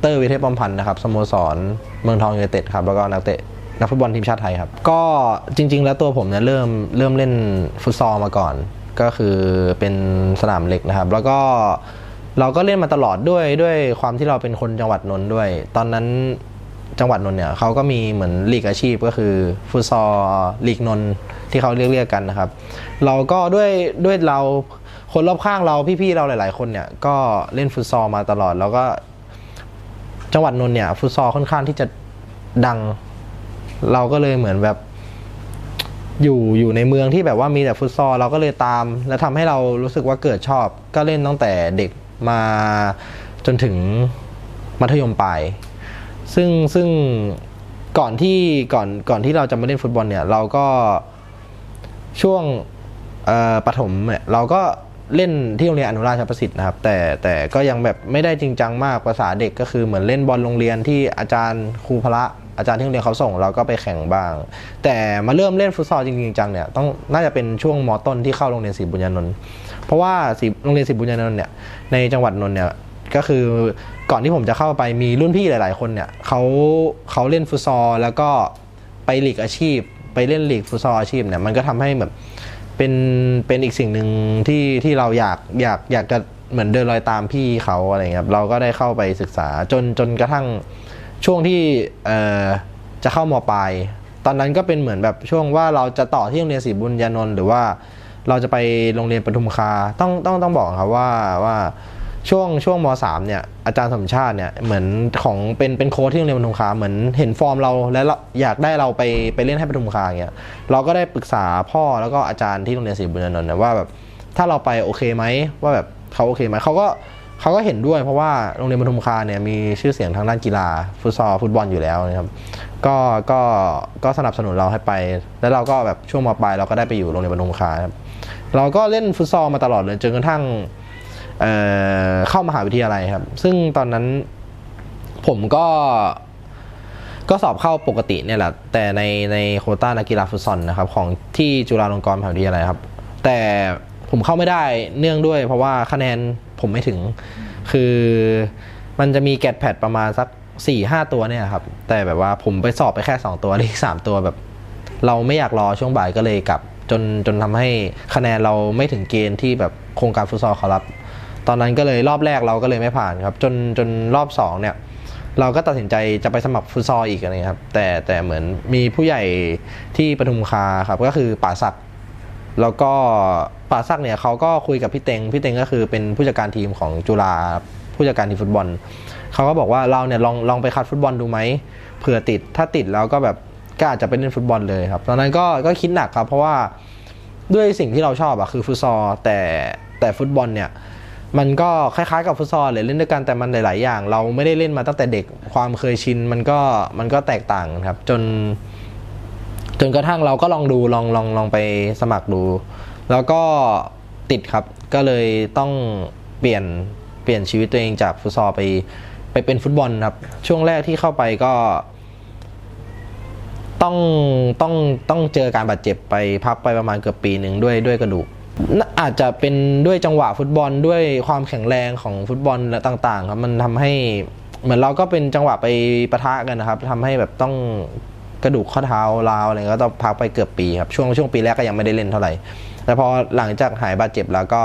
เตอร์วิเทพป้อมพันธ์นะครับสโมสรเมืองทองยูไนเต็ดครับแล้วก็นักเตะนักฟุตบอลทีมชาติไทยครับ ก็จริง ๆ แล้วตัวผมเนี่ยเริ่มเริ่มเล่นฟุตซอลมาก่อน ก็คือเป็นสนามเหล็กนะครับ แล้วก็เราก็เล่นมาตลอดด้วยด้วยความที่เราเป็นคนจังหวัดนนท์ด้วย ตอนนั้นจังหวัดนนท์เนี่ยเขาก็มีเหมือนลีกอาชีพก็คือฟุตซอลลีกนนท์ที่เขาเรียกเรียกกันนะครับ เราก็ด้วยด้วยเราคนรอบข้างเราพี่ๆเราหลาย ๆ คนเนี่ยก็เล่นฟุตซอลมาตลอด แล้วก็ จังหวัดนนท์เนี่ยฟุตซอลค่อนข้างที่จะดัง เราก็เลยเหมือนแบบ อยู่อยู่ในเมืองที่แบบว่ามีแต่ฟุตซอลเราก็เลยตาม แล้วทำให้เรารู้สึกว่าเกิดชอบ ก็เล่นตั้งแต่เด็กมาจนถึงมัธยมปลายซึ่งซึ่งก่อนที่ก่อนก่อนที่เราจะมาเล่นฟุตบอลเนี่ย เราก็ช่วงประถมเนี่ยเราก็ เล่นที่โรงเรียนอนุราชประสิทธิ์นะครับ แต่แต่ก็ยังแบบไม่ได้จริงจังมากภาษาเด็กก็คือเหมือนเล่นบอลโรงเรียนที่อาจารย์ครูพละอาจารย์ที่โรงเรียนเขาส่งเราก็ไปแข่งบ้าง แต่มาเริ่มเล่นฟุตซอลจริงจังเนี่ยต้องน่าจะเป็นช่วงมต้นที่เข้าโรงเรียนศรีบุญญานนท์เพราะว่าศรีโรงเรียนศรีบุญญานนท์เนี่ยในจังหวัดนนท์เนี่ยก็คือก่อนที่ผมจะเข้าไปมีรุ่นพี่หลาย ๆ คนเนี่ยเขาเขาเล่นฟุตซอลแล้วก็ไปหลีกอาชีพ ไปเล่นหลีกฟุตซอลอาชีพเนี่ยมันก็ทำให้แบบ เป็นเป็นอีกสิ่งหนึ่งที่ที่เราอยากอยากอยากจะเหมือนเดินรอยตามพี่เขาอะไรเงี้ยครับเราก็ได้เข้าไปศึกษาจนจนกระทั่งช่วงที่เอ่อจะเข้ามปลายตอนนั้นก็เป็นเหมือนแบบช่วงว่าเราจะต่อที่โรงเรียนศรีบุญญานนท์หรือว่าเราจะไปโรงเรียนปทุมคาต้องต้องต้องบอกครับว่าว่า ช่วงช่วงมสามเนี่ยอาจารย์สมชาติเนี่ยเหมือนของเป็นเป็นโค้ชที่โรงเรียนปทุมคาเหมือนเห็นฟอร์มเราแล้วอยากได้เราไปไปเล่นให้ปทุมคาเงี้ยเราก็ได้ปรึกษาพ่อแล้วก็อาจารย์ที่โรงเรียนศรีบุญนนท์นะว่าแบบถ้าเราไปโอเคไหมว่าแบบเขาโอเคไหมเขาก็เขาก็เห็นด้วยเพราะว่าโรงเรียนปทุมคาเนี่ยมีชื่อเสียงทางด้านกีฬาฟุตซอลฟุตบอลอยู่แล้วนะครับก็ก็ก็สนับสนุนเราให้ไป แล้วเราก็แบบช่วงมปลายเราก็ได้ไปอยู่โรงเรียนปทุมคาครับเราก็เล่นฟุตซอลมาตลอดเลยจนกระทั่ง เเข้ามหาวิทยาลัยครับ ซึ่งตอนนั้นผมก็ก็สอบเข้าปกติเนี่ยแหละ แต่ในในโควต้านักกีฬาฟุตซอลนะครับ ของที่จุฬาลงกรณ์มหาวิทยาลัยครับ แต่ผมเข้าไม่ได้เนื่องด้วย เพราะว่าคะแนนผมไม่ถึง คือมันจะมีแกดแพดประมาณสัก4ี่ห้าตัวเนี่ยครับ แต่แบบว่าผมไปสอบไปแค่2ตัวอีกสามตัวแบบ เราไม่อยากรอช่วงบ่ายก็เลยกลับ จนจนทำให้คะแนนเราไม่ถึงเกณฑ์ที่แบบโครงการฟุตซอลเขารับ ตอนนั้นก็เลยรอบแรกเราก็เลยไม่ผ่านครับ จนจนรอบสองเนี่ยเราก็ตัดสินใจจะไปสมัครฟุตซอลอีกอะครับ แต่แต่เหมือนมีผู้ใหญ่ที่ปทุมคาครับก็คือป่าศักแล้วก็ป่าศักเนี่ยเขาก็คุยกับพี่เต็งพี่เต็งก็คือเป็นผู้จัดการทีมของจุฬาผู้จัดการทีมฟุตบอลเขาก็บอกว่าเราเนี่ยลองลองไปคัดฟุตบอลดูไหมเผื่อติดถ้าติดแล้วก็แบบก็อาจจะไปเล่นฟุตบอลเลยครับ ตอนนั้นก็ก็คิดหนักครับ เพราะว่าด้วยสิ่งที่เราชอบอะคือฟุตซอลแต่แต่ฟุตบอลเนี่ย มันก็คล้ายๆกับฟุตซอลเลยเล่นด้วยกันแต่มันหลาย ๆ อย่าง เราไม่ได้เล่นมาตั้งแต่เด็กความเคยชินมันก็มันก็แตกต่างครับ จน จนกระทั่งเราก็ลองดูลองลองลองไปสมัครดู แล้วก็ติดครับ ก็เลยต้องเปลี่ยนเปลี่ยนชีวิตตัวเองจากฟุตซอลไป ไปเป็นฟุตบอลครับ ช่วงแรกที่เข้าไปก็ ต้องต้องต้องเจอการบาดเจ็บไปพักไปประมาณเกือบปีหนึ่งด้วยด้วยกระดูก อาจจะเป็นด้วยจังหวะฟุตบอลด้วยความแข็งแรงของฟุตบอลและต่างๆครับมันทำให้เหมือนเราก็เป็นจังหวะไปปะทะกันนะครับทำให้แบบต้องกระดูกข้อเท้าลาวอะไรก็ต้องพักไปเกือบปีครับช่วงช่วงปีแรกก็ยังไม่ได้เล่นเท่าไหร่แต่พอหลังจากหายบาดเจ็บแล้วก็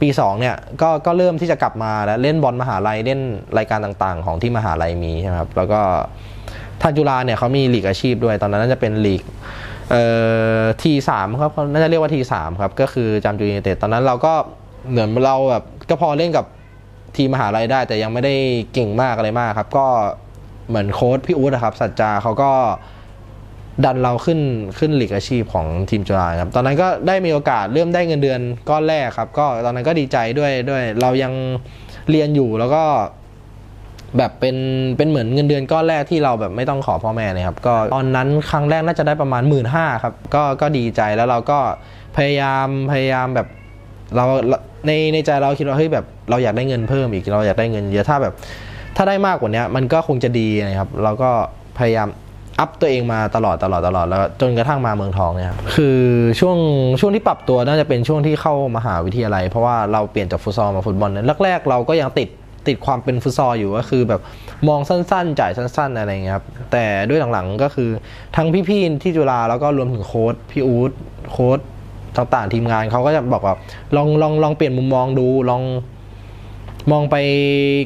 ปีสองเนี่ยก็ก็เริ่มที่จะกลับมาแล้วเล่นบอลมหาลัยเล่นรายการต่างๆ ของที่มหาลัยมีใช่ไหมครับแล้วก็ทางจุฬาเนี่ยเขามีลีกอาชีพด้วยตอนนั้นน่าจะเป็นลีก เอ่อทีสามครับน่าจะเรียกว่าทีสามครับ ก็คือจามจูยูไนเต็ดตอนนั้นเราก็เหมือนเราแบบก็พอเล่นกับทีมมหาลัยได้ แต่ยังไม่ได้เก่งมากอะไรมากครับ ก็เหมือนโค้ชพี่อู๊ดนะครับ สัจจาเขาก็ดันเราขึ้นขึ้นหลีกอาชีพของทีมจุฬาครับ ตอนนั้นก็ได้มีโอกาสเริ่มได้เงินเดือนก้อนแรกครับ ก็ตอนนั้นก็ดีใจด้วยด้วย เรายังเรียนอยู่แล้วก็ แบบเป็นเป็นเหมือนเงินเดือนก้อนแรกที่เราแบบไม่ต้องขอพ่อแม่เลยครับก็ตอนนั้นครั้งแรกน่าจะได้ประมาณ 1 5ื่นครับก็ก็ดีใจแล้วเราก็พยายามพยายามแบบเราในในใจเราคิดว่าเฮ้ยแบบเราอยากได้เงินเพิ่มอีกเราอยากได้เงินเยอะถ้าแบบ ถ้าได้มากกว่านี้มันก็คงจะดีนะครับ เราก็พยายามอัพตัวเองมาตลอดตลอดตลอดแล้วจนกระทั่งมาเมืองทองเนี่ยครับคือช่วงช่วงที่ปรับตัวน่าจะเป็นช่วงที่เข้ามหาวิทยาลัย เพราะว่าเราเปลี่ยนจากฟุตซอลมาฟุตบอลนั้นแรกๆเราก็ยังติด ติดความเป็นฟุตซอลอยู่ก็คือแบบมองสั้นๆ จ่ายสั้น ๆ อะไรเงี้ยครับแต่ด้วยหลังๆก็คือทั้งพี่ๆที่จุฬาแล้วก็รวมถึงโค้ดพี่อู๊ดโค้ดต่างๆทีมงานเขาก็จะบอกว่าลองลองลองเปลี่ยนมุมมองดูลองมองไป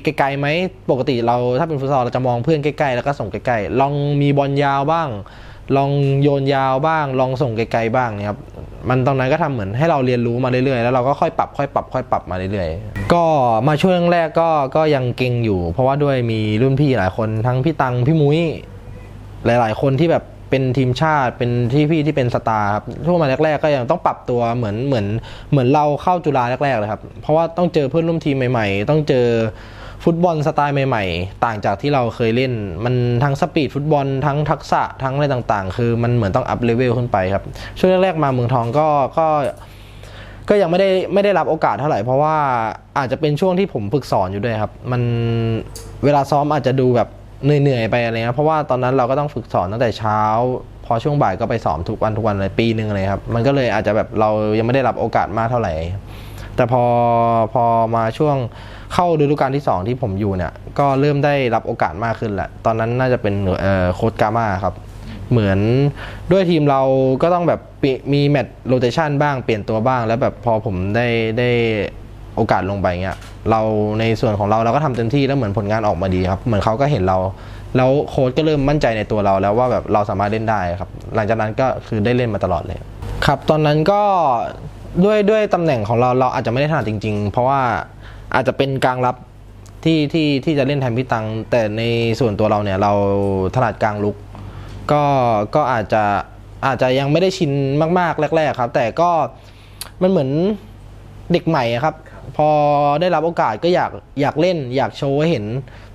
ไกลๆไหมปกติเราถ้าเป็นฟุตซอลเราจะมองเพื่อนใกล้ๆแล้วก็ส่งใกล้ๆลองมีบอลยาวบ้าง ลองโยนยาวบ้าง ลองส่งไกลๆบ้างนี่ยครับมันตรงนั้นก็ทำเหมือนให้เราเรียนรู้มาเรื่อยๆ แล้วเราก็ค่อยปรับค่อยปรับค่อยปรับมาเรื่อยๆ ก็มาช่วงแรกก็ก็ยังเก่งอยู่ เพราะว่าด้วยมีรุ่นพี่หลายคนทั้งพี่ตังพี่มุ้ยหลาย ๆ คนที่แบบเป็นทีมชาติเป็นที่พี่ที่เป็นสตาร์ครับช่วงมาแรกๆก็ยังต้องปรับตัวเหมือนเหมือนเหมือนเราเข้าจุฬาแรกๆเลยครับเพราะว่าต้องเจอเพื่อนร่วมทีมใหม่ ๆ ต้องเจอ ฟุตบอลสไตล์ใหม่ๆ ต่างจากที่เราเคยเล่น มันทั้งสปีดฟุตบอลทั้งทักษะทั้งอะไรต่างๆ คือมันเหมือนต้องอัพเลเวลขึ้นไปครับ ช่วงแรกๆมาเมืองทองก็ก็ก็ยังไม่ได้ไม่ได้รับโอกาสเท่าไหร่ เพราะว่าอาจจะเป็นช่วงที่ผมฝึกสอนอยู่ด้วยครับ มันเวลาซ้อมอาจจะดูแบบเหนื่อยๆไปอะไรเงี้ยเพราะว่าตอนนั้นเราก็ต้องฝึกสอนตั้งแต่เช้า พอช่วงบ่ายก็ไปสอนทุกวันทุกวันเลยปีหนึ่งเลยครับ มันก็เลยอาจจะแบบเรายังไม่ได้รับโอกาสมากเท่าไหร่ แต่พอพอมาช่วง เข้าฤดูกาลที่ 2 ที่ผมอยู่เนี่ยก็เริ่มได้รับโอกาสมากขึ้นแหละ ตอนนั้นน่าจะเป็นโค้ดกามาครับ เหมือนด้วยทีมเราก็ต้องแบบมีแมตช์โรเตชันบ้างเปลี่ยนตัวบ้าง แล้วแบบพอผมได้ได้โอกาสลงไปเงี้ยเราในส่วนของเราเราก็ทำเต็มที่แล้วเหมือนผลงานออกมาดีครับ เหมือนเขาก็เห็นเรา แล้วโค้ชก็เริ่มมั่นใจในตัวเราแล้วว่าแบบเราสามารถเล่นได้ครับ หลังจากนั้นก็คือได้เล่นมาตลอดเลย ครับ ตอนนั้นก็ด้วยด้วยตำแหน่งของเราเราอาจจะไม่ได้ถนัดจริง ๆ เพราะว่า อาจจะเป็นกลางรับที่ที่ที่จะเล่นแทนพี่ตัง แต่ในส่วนตัวเราเนี่ยเราถนัดกลางลุก ก็ก็อาจจะอาจจะยังไม่ได้ชินมากๆแรก ๆ ครับ แต่ก็มันเหมือนเด็กใหม่ครับ พอได้รับโอกาสก็อยากอยากเล่น อยากโชว์ให้เห็น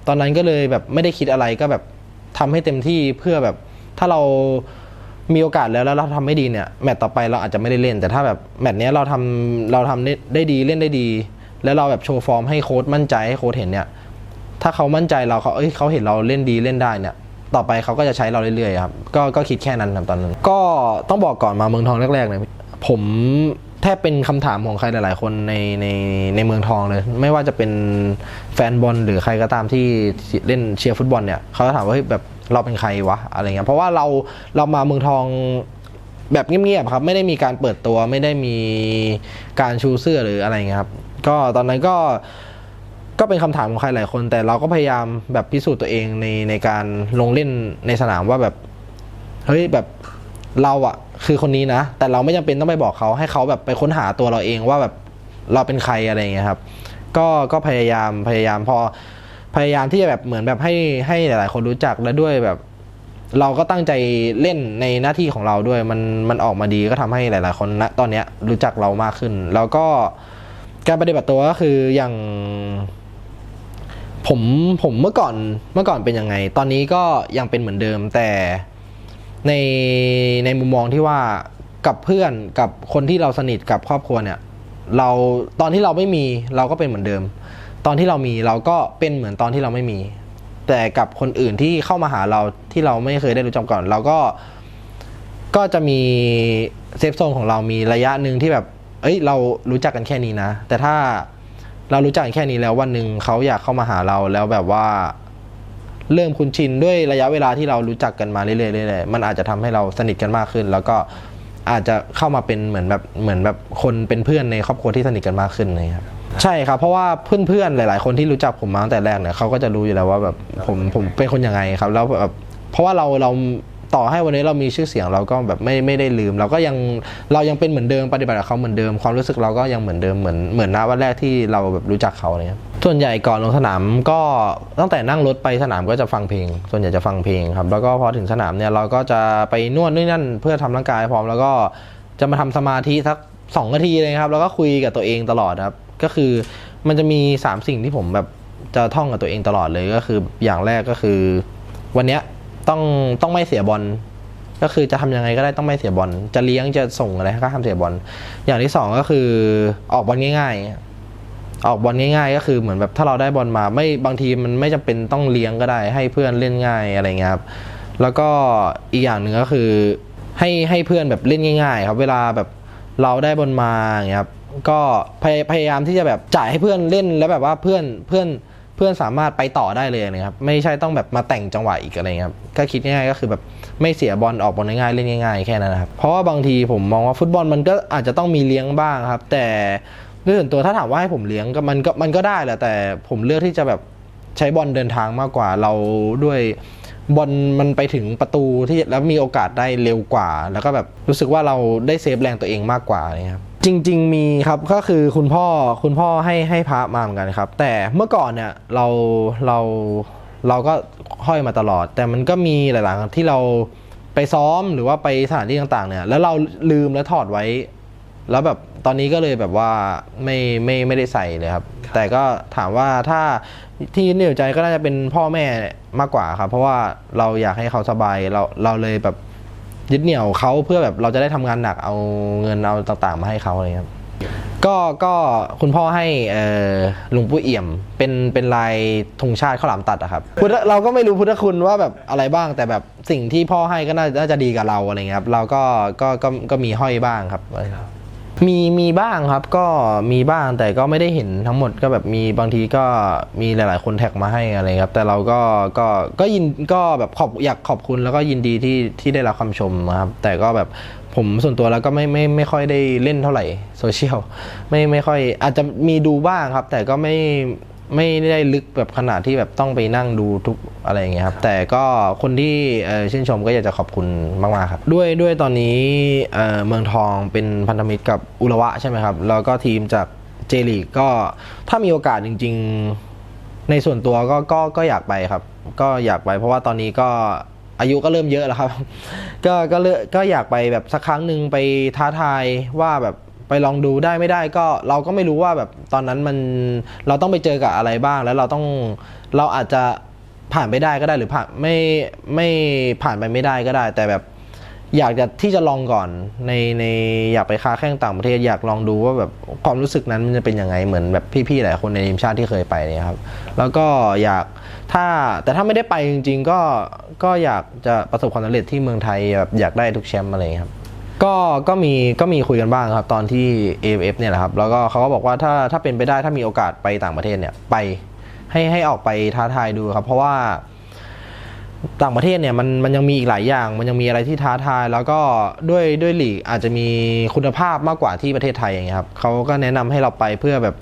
ตอนนั้นก็เลยแบบไม่ได้คิดอะไรก็แบบทำให้เต็มที่เพื่อแบบถ้าเรามีโอกาสแล้วแล้วเราทำไม่ดีเนี่ยแมตต์ต่อไปเราอาจจะไม่ได้เล่น แต่ถ้าแบบแมตต์เนี้ยเราทำเราทำได้ดีเล่นได้ดี แล้วเราแบบโชว์ฟอร์มให้โค้ชมั่นใจให้โค้ชเห็นเนี่ย ถ้าเขามั่นใจเราเขาเอ้ยเขาเห็นเราเล่นดีเล่นได้เนี่ย ต่อไปเขาก็จะใช้เราเรื่อยๆครับ ก็ก็คิดแค่นั้นครับตอนนั้น ก็ต้องบอกก่อนมาเมืองทองแรกๆเนี่ยผมแทบเป็นคำถามของใครหลาย ๆ คนในในในเมืองทองเลย ไม่ว่าจะเป็นแฟนบอลหรือใครก็ตามที่เล่นเชียร์ฟุตบอลเนี่ยเขาจะถามว่าเฮ้ยแบบเราเป็นใครวะอะไรเงี้ยเพราะว่าเราเรามาเมืองทองแบบเงียบๆครับ ไม่ได้มีการเปิดตัวไม่ได้มีการชูเสื้อหรืออะไรเงี้ยครับ ก็ตอนนั้นก็ก็เป็นคำถามของใครหลายคน แต่เราก็พยายามแบบพิสูจน์ตัวเองในในการลงเล่นในสนามว่าแบบเฮ้ยแบบเราอะคือคนนี้นะ แต่เราไม่จำเป็นต้องไปบอกเขาให้เขาแบบไปค้นหาตัวเราเองว่าแบบเราเป็นใครอะไรเงี้ยครับ ก็ก็พยายามพยายามพอพยายามที่จะแบบเหมือนแบบให้ให้หลาย ๆ คนรู้จักและด้วยแบบ เราก็ตั้งใจเล่นในหน้าที่ของเราด้วยมันมันออกมาดีก็ทำให้หลาย ๆ คนณตอนเนี้ยรู้จักเรามากขึ้น แล้วก็ การปฏิบัติตัวก็คืออย่างผมผมเมื่อก่อนเมื่อก่อนเป็นยังไง ตอนนี้ก็ยังเป็นเหมือนเดิม แต่ในในมุมมองที่ว่ากับเพื่อนกับคนที่เราสนิทกับครอบครัวเนี่ย เราตอนที่เราไม่มีเราก็เป็นเหมือนเดิม ตอนที่เรามีเราก็เป็นเหมือนตอนที่เราไม่มี แต่กับคนอื่นที่เข้ามาหาเราที่เราไม่เคยได้รู้จักก่อน เราก็ก็จะมีเซฟโซนของเรามีระยะหนึ่งที่แบบ เอ้ยเรารู้จักกันแค่นี้นะ แต่ถ้าเรารู้จักกันแค่นี้แล้ววันหนึ่งเขาอยากเข้ามาหาเราแล้วแบบว่า เริ่มคุ้นชินด้วยระยะเวลาที่เรารู้จักกันมาเรื่อยๆเรื่อยมันอาจจะทำให้เราสนิทกันมากขึ้น แล้วก็อาจจะเข้ามาเป็นเหมือนแบบเหมือนแบบคนเป็นเพื่อนในครอบครัวที่สนิทกันมากขึ้นเลยครับใช่ครับเพราะว่าเพื่อนๆหลาย ๆ คนที่รู้จักผมมาตั้งแต่แรกเนี่ยเขาก็จะรู้อยู่แล้วว่าแบบผมผมเป็นคนยังไงครับ แล้วแบบเพราะว่าเราเรา ต่อให้วันนี้เรามีชื่อเสียงเราก็แบบไม่ไม่ได้ลืม เราก็ยังเรายังเป็นเหมือนเดิมปฏิบัติกับเขาเหมือนเดิม ความรู้สึกเราก็ยังเหมือนเดิมเหมือนเหมือนณวันแรกที่เราแบบรู้จักเขาเงี้ยส่วนใหญ่ก่อนลงสนามก็ตั้งแต่นั่งรถไปสนามก็จะฟังเพลง ส่วนใหญ่จะฟังเพลงครับแล้วก็พอถึงสนามเนี่ยเราก็จะไปนวดนู่นั่นเพื่อทำร่างกายพร้อมแล้วก็จะมาทำสมาธิสักสองนาทีเลยครับแล้วก็คุยกับตัวเองตลอดครับก็คือมันจะมีสามสิ่งที่ผมแบบจะท่องกับตัวเองตลอดเลยก็คืออย่างแรกก็คือ วันเนี้ย ต้องต้องไม่เสียบอลก็คือจะทำยังไงก็ได้ต้องไม่เสียบอลจะเลี้ยงจะส่งอะไรก็ห้ามเสียบอลอย่างที่สองก็คือออกบอลง่ายๆ ออกบอลง่ายๆ ก็คือเหมือนแบบถ้าเราได้บอลมาไม่บางทีมันไม่จำเป็นต้องเลี้ยงก็ได้ ให้เพื่อนเล่นง่ายอะไรเงี้ยครับแล้วก็อีกอย่างหนึ่งก็คือให้ให้เพื่อนแบบเล่นง่าย ๆ ครับ เวลาแบบเราได้บอลมาอย่างเงี้ยครับก็พยพยายามที่จะแบบจ่ายให้เพื่อนเล่นแล้วแบบว่าเพื่อนเพื่อนเเพื่อนสามารถไปต่อได้เลยนะครับไม่ใช่ต้องแบบมาแต่งจังหวะอีกอะไรเงี้ยครับก็คิดง่ายๆก็คือแบบไม่เสียบอลออกบอลง่ายๆเล่นง่ายๆแค่นั้นนะครับเพราะว่าบางทีผมมองว่าฟุตบอลมันก็อาจจะต้องมีเลี้ยงบ้างครับ แต่ด้วยส่วนตัวถ้าถามว่าให้ผมเลี้ยงก็มันก็มันก็ได้แหละแต่ผมเลือกที่จะแบบใช้บอลเดินทางมากกว่าเราด้วยบอลมันไปถึงประตูที่แล้วมีโอกาสได้เร็วกว่า แล้วก็แบบรู้สึกว่าเราได้เซฟแรงตัวเองมากกว่าเนี่ยครับ จริง ๆ มีครับก็คือคุณพ่อคุณพ่อให้ให้พระมาเหมือนกันครับ แต่เมื่อก่อนเนี่ยเราเราเราก็ห้อยมาตลอด แต่มันก็มีหลาย ๆ ที่เราไปซ้อมหรือว่าไปสถานที่ต่าง ๆ เนี่ย แล้วเราลืมแล้วถอดไว้ แล้วแบบตอนนี้ก็เลยแบบว่าไม่ไม่ไม่ได้ใส่เลยครับ แต่ก็ถามว่าถ้าที่เหนี่ยวใจก็น่าจะเป็นพ่อแม่มากกว่าครับ เพราะว่าเราอยากให้เขาสบายเราเราเลยแบบ ยึดเหนี่ยวเขาเพื่อแบบเราจะได้ทำงานหนักเอาเงินเอาต่างๆ มาให้เขาอะไรครับก็ก็คุณพ่อให้ลุงปู่เอี่ยม เป็นเป็นลายธงชาติข้าวหลามตัดอะครับพุทธเราก็ไม่รู้พุทธคุณว่าแบบอะไรบ้างแต่แบบสิ่งที่พ่อให้ก็น่าน่าจะดีกับเราอะไรเงี้ยครับเราก็ก็ก็ก็มีห้อยบ้างครับ มีมีบ้างครับก็มีบ้างแต่ก็ไม่ได้เห็นทั้งหมดก็แบบมีบางทีก็มีหลาย ๆ คนแท็กมาให้อะไรครับ แต่เราก็ก็ก็ยินก็แบบขอบอยากขอบคุณแล้วก็ยินดีที่ที่ได้รับคำชมนะครับ แต่ก็แบบผมส่วนตัวแล้วก็ไม่ไม่ไม่ค่อยได้เล่นเท่าไหร่โซเชียลไม่ไม่ค่อยอาจจะมีดูบ้างครับ แต่ก็ไม่ ไม่ได้ลึกแบบขนาดที่แบบต้องไปนั่งดูทุกอะไรอย่างเงี้ยครับ แต่ก็คนที่เอ่อชื่นชมก็อยากจะขอบคุณมากๆครับ ด้วยด้วยตอนนี้เอ่อเมืองทองเป็นพันธมิตรกับอุระวะใช่ไหมครับ แล้วก็ทีมจากเจลีกก็ถ้ามีโอกาสจริง ๆ ในส่วนตัวก็ก็ก็อยากไปครับ ก็อยากไป เพราะว่าตอนนี้ก็อายุก็เริ่มเยอะแล้วครับ ก็ก็เลือกก็อยากไปแบบสักครั้งหนึ่งไปท้าทายว่าแบบ ไปลองดูได้ไม่ได้ก็เราก็ไม่รู้ว่าแบบตอนนั้นมันเราต้องไปเจอกับอะไรบ้าง แล้วเราต้องเราอาจจะผ่านไปได้ก็ได้หรือผ่านไม่ไม่ผ่านไปไม่ได้ก็ได้ แต่แบบอยากจะที่จะลองก่อนในในอยากไปค้าแข่งต่างประเทศอยากลองดูว่าแบบความรู้สึกนั้นมันจะเป็นยังไงเหมือนแบบพี่ๆหลายคนในทีมชาติที่เคยไปเนี่ยครับ แล้วก็อยากถ้าแต่ถ้าไม่ได้ไปจริง ๆ ก็ก็อยากจะประสบความสำเร็จที่เมืองไทยแบบอยากได้ทุกแชมป์อะไรอย่างนี้ครับ ก็ก็มีก็มีคุยกันบ้างครับ ตอนที่ AFF เนี่ยแหละครับ แล้วก็เขาก็บอกว่าถ้าถ้าเป็นไปได้ถ้ามีโอกาสไปต่างประเทศเนี่ยไปให้ให้ออกไปท้าทายดูครับ เพราะว่าต่างประเทศเนี่ยมันมันยังมีอีกหลายอย่าง มันยังมีอะไรที่ท้าทาย แล้วก็ด้วยด้วยหลีกอาจจะมีคุณภาพมากกว่าที่ประเทศไทยอย่างเงี้ยครับเขาก็แนะนำให้เราไปเพื่อแบบ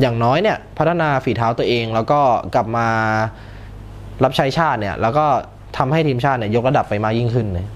อย่างน้อยเนี่ย พัฒนาฝีเท้าตัวเอง แล้วก็กลับมารับใช้ชาติเนี่ย แล้วก็ทำให้ทีมชาติเนี่ยยกระดับไปมากยิ่งขึ้นเลย